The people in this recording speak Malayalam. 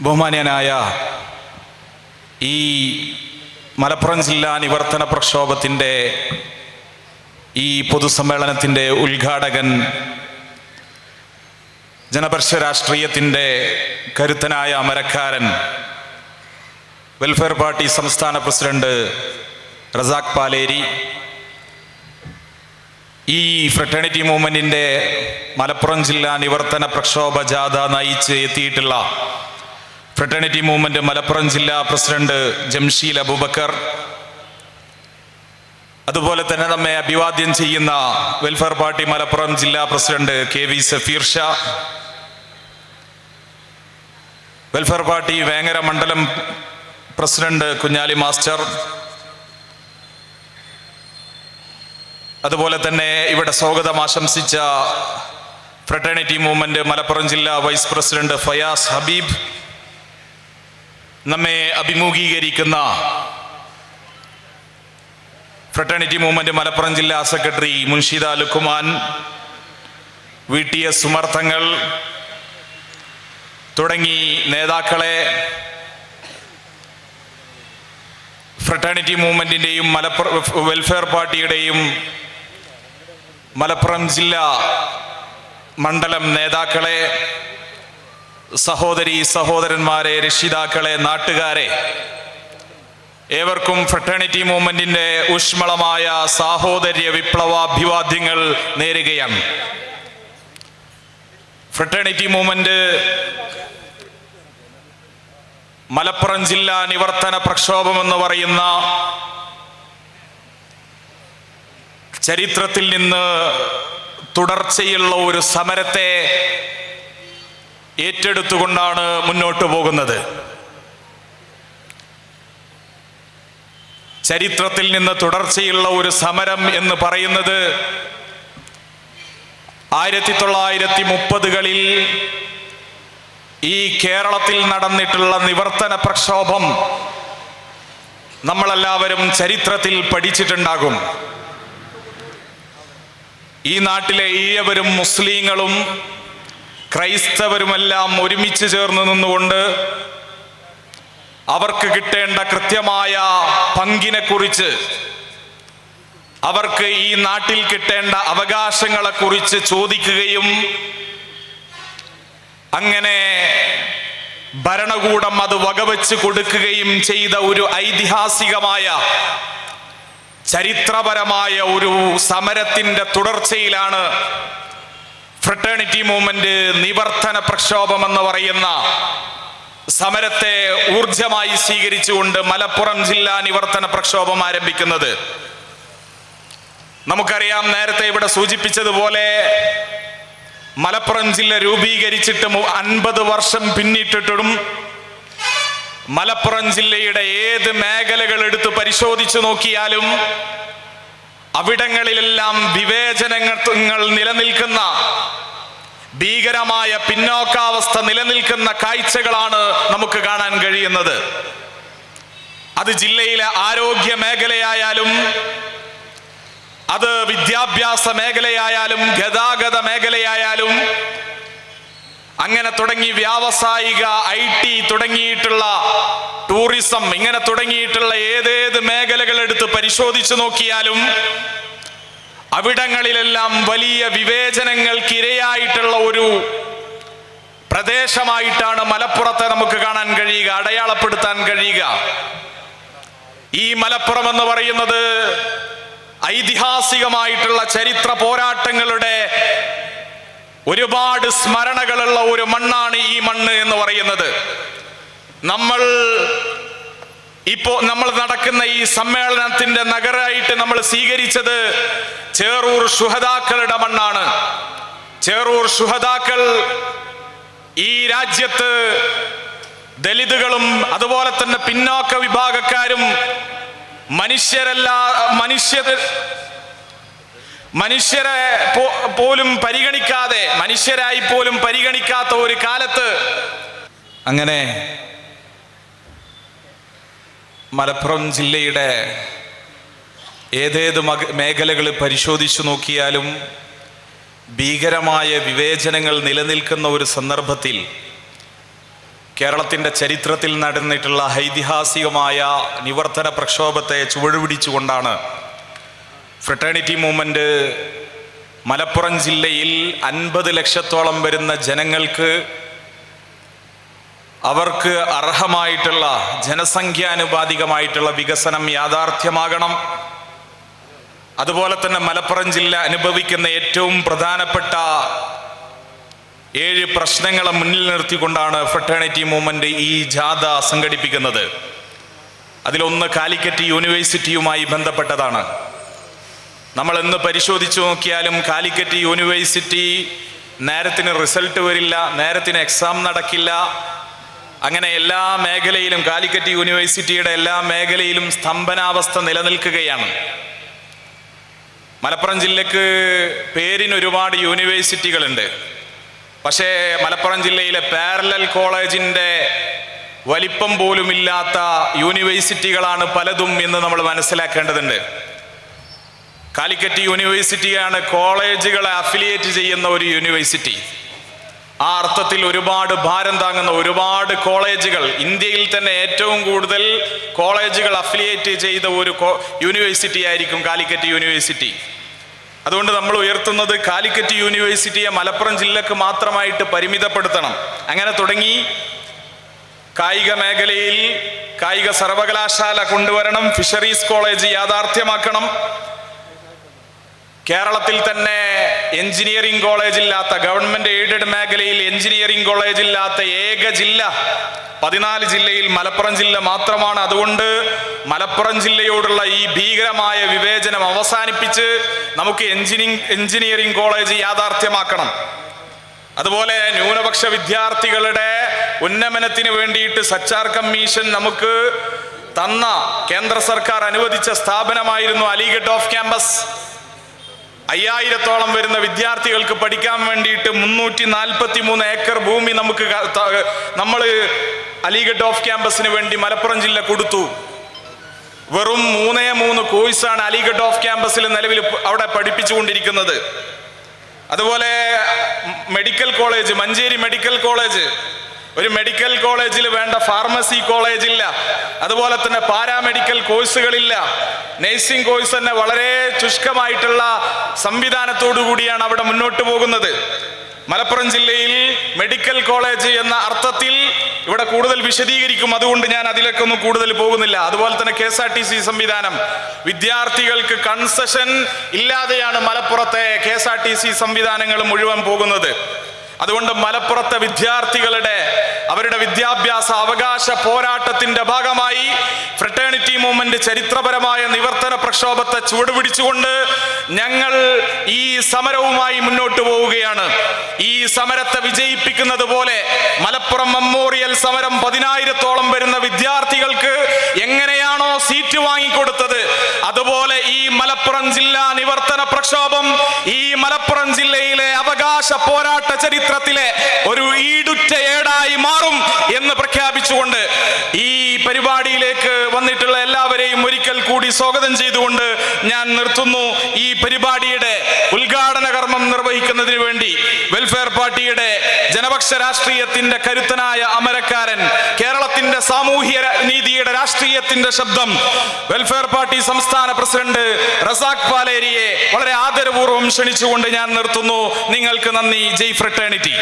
ബഹുമാന്യനായ ഈ മലപ്പുറം ജില്ലാ നിവർത്തന പ്രക്ഷോഭത്തിന്റെ ഈ പൊതുസമ്മേളനത്തിന്റെ ഉദ്ഘാടകൻ ജനപക്ഷ രാഷ്ട്രീയത്തിന്റെ കരുത്തനായ അമരക്കാരൻ വെൽഫെയർ പാർട്ടി സംസ്ഥാന പ്രസിഡന്റ് റസാഖ് പാലേരി ഈ ഫ്രട്ടേണിറ്റി മൂവ്മെന്റിന്റെ മലപ്പുറം ജില്ലാ നിവർത്തന പ്രക്ഷോഭ ജാഥ നയിച്ച് എത്തിയിട്ടുള്ള ഫ്രട്ടേണിറ്റി മൂവ്മെന്റ് മലപ്പുറം ജില്ലാ പ്രസിഡന്റ് ജംഷീൽ അബൂബക്കർ. അതുപോലെ തന്നെ നമ്മെ അഭിവാദ്യം ചെയ്യുന്ന വെൽഫെയർ പാർട്ടി മലപ്പുറം ജില്ലാ president K V Safeer Shah. Welfare party Vengara മണ്ഡലം പ്രസിഡന്റ് കുഞ്ഞാലി മാസ്റ്റർ. അതുപോലെ തന്നെ ഇവിടെ സ്വാഗതം ആശംസിച്ച ഫ്രട്ടേണിറ്റി മൂവ്മെന്റ് മലപ്പുറം ജില്ലാ വൈസ് പ്രസിഡന്റ് ഫയാസ് ഹബീബ്. നമ്മെ അഭിമുഖീകരിക്കുന്ന ഫ്രട്ടേണിറ്റി മൂവ്മെന്റ് മലപ്പുറം ജില്ലാ secretary Munshida Lukman V T S സുമർത്ഥങ്ങൾ തുടങ്ങി നേതാക്കളെ ഫ്രട്ടേണിറ്റി മൂവ്മെന്റിന്റെയും മലപ്പുറം വെൽഫെയർ പാർട്ടിയുടെയും മലപ്പുറം ജില്ലാ മണ്ഡലം നേതാക്കളെ സഹോദരി സഹോദരന്മാരെ രക്ഷിതാക്കളെ നാട്ടുകാരെ ഏവർക്കും ഫ്രട്ടേണിറ്റി മൂവ്മെന്റിന്റെ ഊഷ്മളമായ സാഹോദര്യ വിപ്ലവാഭിവാദ്യങ്ങൾ നേരുകയാണ്. ഫ്രട്ടേണിറ്റി മൂവ്മെന്റ് മലപ്പുറം ജില്ലാ നിവർത്തന പ്രക്ഷോഭം എന്ന് പറയുന്ന ചരിത്രത്തിൽ നിന്ന് തുടർച്ചയുള്ള ഒരു സമരത്തെ ഏറ്റെടുത്തുകൊണ്ടാണ് മുന്നോട്ട് പോകുന്നത്. ചരിത്രത്തിൽ നിന്ന് തുടർച്ചയുള്ള ഒരു സമരം എന്ന് പറയുന്നത് ആയിരത്തി തൊള്ളായിരത്തി മുപ്പതുകളിൽ ഈ കേരളത്തിൽ നടന്നിട്ടുള്ള നിവർത്തന പ്രക്ഷോഭം നമ്മളെല്ലാവരും ചരിത്രത്തിൽ പഠിച്ചിട്ടുണ്ടാകും. ഈ നാട്ടിലെ ഈയവരും മുസ്ലിങ്ങളും ക്രൈസ്തവരുമെല്ലാം ഒരുമിച്ച് ചേർന്ന് നിന്നുകൊണ്ട് അവർക്ക് കിട്ടേണ്ട കൃത്യമായ പങ്കിനെ കുറിച്ച് അവർക്ക് ഈ നാട്ടിൽ കിട്ടേണ്ട അവകാശങ്ങളെ കുറിച്ച് ചോദിക്കുകയും അങ്ങനെ ഭരണകൂടം അത് വകവെച്ച് കൊടുക്കുകയും ചെയ്ത ഒരു ഐതിഹാസികമായ ചരിത്രപരമായ ഒരു സമരത്തിന്റെ തുടർച്ചയിലാണ് ഫ്രട്ടേണിറ്റി മൂവ്മെന്റ് നിവർത്തന പ്രക്ഷോഭം എന്ന് പറയുന്ന സമരത്തെ ഊർജമായി സ്വീകരിച്ചുകൊണ്ട് മലപ്പുറം ജില്ലാ നിവർത്തന പ്രക്ഷോഭം ആരംഭിക്കുന്നത്. നമുക്കറിയാം നേരത്തെ ഇവിടെ സൂചിപ്പിച്ചതുപോലെ മലപ്പുറം ജില്ല രൂപീകരിച്ചിട്ട് അൻപത് വർഷം പിന്നിട്ടിട്ടും മലപ്പുറം ജില്ലയുടെ ഏത് മേഖലകൾ എടുത്ത് പരിശോധിച്ചു നോക്കിയാലും അവിടങ്ങളിലെല്ലാം വിവേചനങ്ങൾ നിലനിൽക്കുന്ന ഭീകരമായ പിന്നോക്കാവസ്ഥ നിലനിൽക്കുന്ന കാഴ്ചകളാണ് നമുക്ക് കാണാൻ കഴിയുന്നത്. അത് ജില്ലയിലെ ആരോഗ്യ മേഖലയായാലും അത് വിദ്യാഭ്യാസ മേഖലയായാലും ഗതാഗത മേഖലയായാലും അങ്ങനെ തുടങ്ങി വ്യാവസായിക ഐ ടി തുടങ്ങിയിട്ടുള്ള ടൂറിസം ഇങ്ങനെ തുടങ്ങിയിട്ടുള്ള ഏതേത് മേഖലകൾ എടുത്ത് പരിശോധിച്ചു നോക്കിയാലും അവിടങ്ങളിലെല്ലാം വലിയ വിവേചനങ്ങൾക്ക് ഇരയായിട്ടുള്ള ഒരു പ്രദേശമായിട്ടാണ് മലപ്പുറത്തെ നമുക്ക് കാണാൻ കഴിയുക അടയാളപ്പെടുത്താൻ കഴിയുക. ഈ മലപ്പുറം എന്ന് പറയുന്നത് ഐതിഹാസികമായിട്ടുള്ള ചരിത്ര പോരാട്ടങ്ങളുടെ ഒരുപാട് സ്മരണകളുള്ള ഒരു മണ്ണാണ് ഈ നമ്മൾ ഇപ്പോ നമ്മൾ നടക്കുന്ന ഈ സമ്മേളനത്തിന്റെ നഗരമായിട്ട് നമ്മൾ സ്വീകരിച്ചത് ചേറൂർ ശുഹതാക്കളുടെ മണ്ണാണ്. ചേറൂർ ശുഹതാക്കൾ ഈ രാജ്യത്ത് ദലിതുകളും അതുപോലെ തന്നെ പിന്നോക്ക വിഭാഗക്കാരും മനുഷ്യരല്ല മനുഷ്യർ മനുഷ്യരെ പോലും പരിഗണിക്കാതെ മനുഷ്യരായി പോലും പരിഗണിക്കാത്ത ഒരു കാലത്ത് അങ്ങനെ മലപ്പുറം ജില്ലയുടെ ഏതേത് മേഖലകൾ പരിശോധിച്ചു നോക്കിയാലും ഭീകരമായ വിവേചനങ്ങൾ നിലനിൽക്കുന്ന ഒരു സന്ദർഭത്തിൽ കേരളത്തിന്റെ ചരിത്രത്തിൽ നടന്നിട്ടുള്ള ഐതിഹാസികമായ നിവർത്തന പ്രക്ഷോഭത്തെ ചുവടുപിടിച്ചുകൊണ്ടാണ് ഫ്രട്ടേണിറ്റി മൂവ്മെന്റ് മലപ്പുറം ജില്ലയിൽ അൻപത് ലക്ഷത്തോളം വരുന്ന ജനങ്ങൾക്ക് അവർക്ക് അർഹമായിട്ടുള്ള ജനസംഖ്യാനുപാതികമായിട്ടുള്ള വികസനം യാഥാർത്ഥ്യമാകണം. അതുപോലെ തന്നെ മലപ്പുറം ജില്ല അനുഭവിക്കുന്ന ഏറ്റവും പ്രധാനപ്പെട്ട ഏഴ് പ്രശ്നങ്ങളെ മുന്നിൽ നിർത്തിക്കൊണ്ടാണ് ഫ്രട്ടേണിറ്റി മൂവ്മെന്റ് ഈ ജാഥ സംഘടിപ്പിക്കുന്നത്. അതിലൊന്ന് കാലിക്കറ്റ് യൂണിവേഴ്സിറ്റിയുമായി ബന്ധപ്പെട്ടതാണ്. നമ്മൾ ഇന്ന് പരിശോധിച്ചു നോക്കിയാലും കാലിക്കറ്റ് യൂണിവേഴ്സിറ്റി നേരത്തിന് റിസൾട്ട് വരില്ല നേരത്തിന് എക്സാം നടക്കില്ല അങ്ങനെ എല്ലാ മേഖലയിലും കാലിക്കറ്റ് യൂണിവേഴ്സിറ്റിയുടെ എല്ലാ മേഖലയിലും സ്തംഭനാവസ്ഥ നിലനിൽക്കുകയാണ്. മലപ്പുറം ജില്ലയ്ക്ക് പേരിന് ഒരുപാട് യൂണിവേഴ്സിറ്റികളുണ്ട്. പക്ഷേ മലപ്പുറം ജില്ലയിലെ പാരലൽ കോളേജിന്റെ വലിപ്പം പോലുമില്ലാത്ത യൂണിവേഴ്സിറ്റികളാണ് പലതും എന്ന് നമ്മൾ മനസ്സിലാക്കേണ്ടതുണ്ട്. കാലിക്കറ്റ് യൂണിവേഴ്സിറ്റിയാണ് കോളേജുകളെ അഫിലിയേറ്റ് ചെയ്യുന്ന ഒരു യൂണിവേഴ്സിറ്റി. ആ അർത്ഥത്തിൽ ഒരുപാട് ഭാരം താങ്ങുന്ന ഒരുപാട് കോളേജുകൾ. ഇന്ത്യയിൽ തന്നെ ഏറ്റവും കൂടുതൽ കോളേജുകൾ അഫിലിയേറ്റ് ചെയ്ത ഒരു യൂണിവേഴ്സിറ്റി ആയിരിക്കും കാലിക്കറ്റ് യൂണിവേഴ്സിറ്റി. അതുകൊണ്ട് നമ്മൾ ഉയർത്തുന്നത് കാലിക്കറ്റ് യൂണിവേഴ്സിറ്റിയെ മലപ്പുറം ജില്ലക്ക് മാത്രമായിട്ട് പരിമിതപ്പെടുത്തണം. അങ്ങനെ തുടങ്ങി. കായിക മേഖലയിൽ കായിക സർവകലാശാല കൊണ്ടുവരണം ഫിഷറീസ് കോളേജ് യാഥാർത്ഥ്യമാക്കണം. കേരളത്തിൽ തന്നെ എഞ്ചിനീയറിംഗ് കോളേജ് ഇല്ലാത്ത ഗവൺമെന്റ് എയ്ഡഡ് മേഖലയിൽ എഞ്ചിനീയറിംഗ് കോളേജ് ഇല്ലാത്ത ഏക ജില്ല പതിനാല് ജില്ലയിൽ മലപ്പുറം ജില്ല മാത്രമാണ്. അതുകൊണ്ട് മലപ്പുറം ജില്ലയോടുള്ള ഈ ഭീകരമായ വിവേചനം അവസാനിപ്പിച്ച് നമുക്ക് എഞ്ചിനീയറിംഗ് എഞ്ചിനീയറിംഗ് കോളേജ് യാഥാർത്ഥ്യമാക്കണം. അതുപോലെ ന്യൂനപക്ഷ വിദ്യാർത്ഥികളുടെ ഉന്നമനത്തിന് വേണ്ടിയിട്ട് സച്ചാർ കമ്മീഷൻ നമുക്ക് തന്ന കേന്ദ്ര സർക്കാർ അനുവദിച്ച സ്ഥാപനമായിരുന്നു അലിഗഡ് ഓഫ് ക്യാമ്പസ്. അയ്യായിരത്തോളം വരുന്ന വിദ്യാർത്ഥികൾക്ക് പഠിക്കാൻ വേണ്ടിയിട്ട് മുന്നൂറ്റി നാൽപ്പത്തി മൂന്ന് ഏക്കർ ഭൂമി നമുക്ക് നമ്മൾ അലിഗഡ് ഓഫ് ക്യാമ്പസിന് വേണ്ടി മലപ്പുറം ജില്ല കൊടുത്തു. വെറും മൂന്നേ മൂന്ന് കോഴ്സാണ് അലിഗഡ് ഓഫ് ക്യാമ്പസിൽ നിലവിൽ അവിടെ പഠിപ്പിച്ചുകൊണ്ടിരിക്കുന്നത്. അതുപോലെ medical college Manjeri medical college ഒരു മെഡിക്കൽ കോളേജിൽ വേണ്ട ഫാർമസി കോളേജ് ഇല്ല. അതുപോലെ തന്നെ പാരാമെഡിക്കൽ കോഴ്സുകളില്ല നഴ്സിംഗ് കോഴ്സ് തന്നെ വളരെ ശുഷ്കമായിട്ടുള്ള സംവിധാനത്തോടു കൂടിയാണ് അവിടെ മുന്നോട്ട് പോകുന്നത്. മലപ്പുറം ജില്ലയിൽ മെഡിക്കൽ കോളേജ് എന്ന അർത്ഥത്തിൽ ഇവിടെ കൂടുതൽ വിശദീകരിക്കും. അതുകൊണ്ട് ഞാൻ അതിലേക്കൊന്നും കൂടുതൽ പോകുന്നില്ല. അതുപോലെ തന്നെ K S R T C സംവിധാനം. വിദ്യാർത്ഥികൾക്ക് കൺസെഷൻ ഇല്ലാതെയാണ് മലപ്പുറത്തെ K S R T C സംവിധാനങ്ങൾ മുഴുവൻ പോകുന്നത്. അതുകൊണ്ട് മലപ്പുറത്തെ വിദ്യാർത്ഥികളുടെ അവരുടെ വിദ്യാഭ്യാസ അവകാശ പോരാട്ടത്തിന്റെ ഭാഗമായി ഫ്രട്ടേണിറ്റി മൂവ്മെന്റ് ചരിത്രപരമായ നിവർത്തന പ്രക്ഷോഭത്തെ ചുവടുപിടിച്ചുകൊണ്ട് ഞങ്ങൾ ഈ സമരവുമായി മുന്നോട്ട് പോവുകയാണ്. ഈ സമരത്തെ വിജയിപ്പിക്കുന്നത് പോലെ മലപ്പുറം മെമ്മോറിയൽ സമരം പതിനായിരത്തോളം വരുന്ന വിദ്യാർത്ഥികൾക്ക് എങ്ങനെയാണോ സീറ്റ് വാങ്ങിക്കൊടുത്തത്? അതുപോലെ ഈ മലപ്പുറം ജില്ലാ നിവർത്തന പ്രക്ഷോഭം ഈ മലപ്പുറം ജില്ലയിലെ അവകാശ പോരാട്ട ചരിത്രത്തിലെ ഒരു ഈടുറ്റ ഏടായി മാറും എന്ന് പ്രഖ്യാപിച്ചുകൊണ്ട് ഈ പരിപാടിയിലേക്ക് വന്നിട്ടുള്ള എല്ലാവരെയും ഒരിക്കൽ കൂടി സ്വാഗതം ചെയ്തുകൊണ്ട് ഞാൻ നിർത്തുന്നു. ഈ പരിപാടിയുടെ ഉദ്ഘാടന കർമ്മം നിർവഹിക്കുന്നതിന് വേണ്ടി വെൽഫെയർ പാർട്ടിയുടെ ജനപക്ഷ രാഷ്ട്രീയത്തിന്റെ കരുത്തനായ അമരക്കാരൻ കേരളത്തിന്റെ സാമൂഹ്യ നീതിയുടെ രാഷ്ട്രീയത്തിന്റെ ശബ്ദം വെൽഫെയർ പാർട്ടി സംസ്ഥാന പ്രസിഡന്റ് റസാഖ് പാലേരിയെ വളരെ ആദരപൂർവം ക്ഷണിച്ചുകൊണ്ട് ഞാൻ നിർത്തുന്നു. നിങ്ങൾക്ക് നന്ദി. ജയ് ഫ്രട്ടേണിറ്റി.